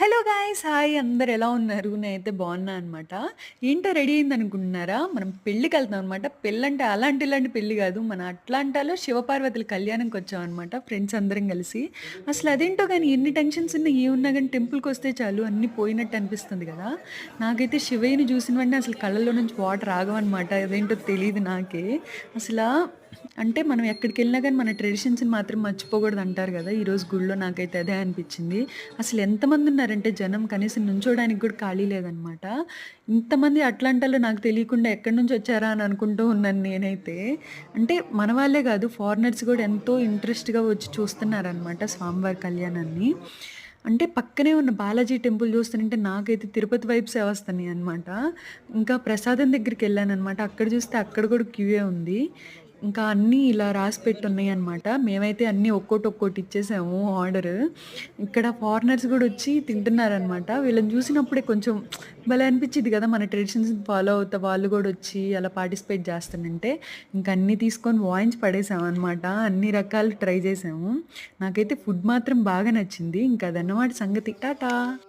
Hello guys hi అందరు ఎలా ఉన్నారు? నేనైతే బాగున్నా అనమాట ఏంటో రెడీ అయింది అనుకుంటున్నారా? మనం పెళ్ళికి వెళ్తాం అనమాట పెళ్ళంటే అలాంటి ఇలాంటి పెళ్ళి కాదు. మన అట్లాంటాలో శివపార్వతుల కళ్యాణంకి వచ్చాం అనమాట ఫ్రెండ్స్ అందరం కలిసి. అసలు అదేంటో కానీ ఎన్ని టెన్షన్స్ ఉన్నా ఏ ఉన్నా కానీ టెంపుల్కి వస్తే చాలు అన్నీ పోయినట్టు అనిపిస్తుంది కదా. నాకైతే శివయ్యని చూసిన వెంటనే అసలు కళ్ళలో నుంచి వాటర్ రాగవన్నమాట అదేంటో తెలియదు నాకే. అసలు అంటే మనం ఎక్కడికి వెళ్ళినా కానీ మన ట్రెడిషన్స్ని మాత్రం మర్చిపోకూడదు అంటారు కదా. ఈరోజు గుళ్ళో నాకైతే అదే అనిపించింది. అసలు ఎంతమంది ఉన్నారంటే జనం కనీసం నుంచోడానికి కూడా ఖాళీ లేదనమాట. ఇంతమంది అట్లాంటాలో నాకు తెలియకుండా ఎక్కడి నుంచి వచ్చారా అని అనుకుంటూ ఉన్నాను నేనైతే. అంటే మన వాళ్ళే కాదు ఫారినర్స్ కూడా ఎంతో ఇంట్రెస్ట్గా వచ్చి చూస్తున్నారనమాట స్వామివారి కళ్యాణాన్ని. అంటే పక్కనే ఉన్న బాలాజీ టెంపుల్ చూస్తుంటే నాకైతే తిరుపతి వైబ్స్ వస్తున్నాయి అనమాట. ఇంకా ప్రసాదం దగ్గరికి వెళ్ళాను అనమాట అక్కడ చూస్తే అక్కడ కూడా క్యూఏ ఉంది. ఇంకా అన్నీ ఇలా రాసి పెట్టున్నాయి అనమాట మేమైతే అన్నీ ఒక్కోటి ఒక్కోటి ఇచ్చేసాము ఆర్డర్ ఇక్కడ ఫారినర్స్ కూడా వచ్చి తింటున్నారనమాట వీళ్ళని చూసినప్పుడే కొంచెం భలే అనిపించింది కదా మన ట్రెడిషన్స్ ఫాలో అవుతా వాళ్ళు కూడా వచ్చి అలా పార్టిసిపేట్ చేస్తానంటే ఇంకా అన్నీ తీసుకొని వాయించి పడేసాము అనమాట అన్ని రకాలు ట్రై చేసాము. నాకైతే ఫుడ్ మాత్రం బాగా నచ్చింది. ఇంకా అదన్నమాట సంగతి. టాటా!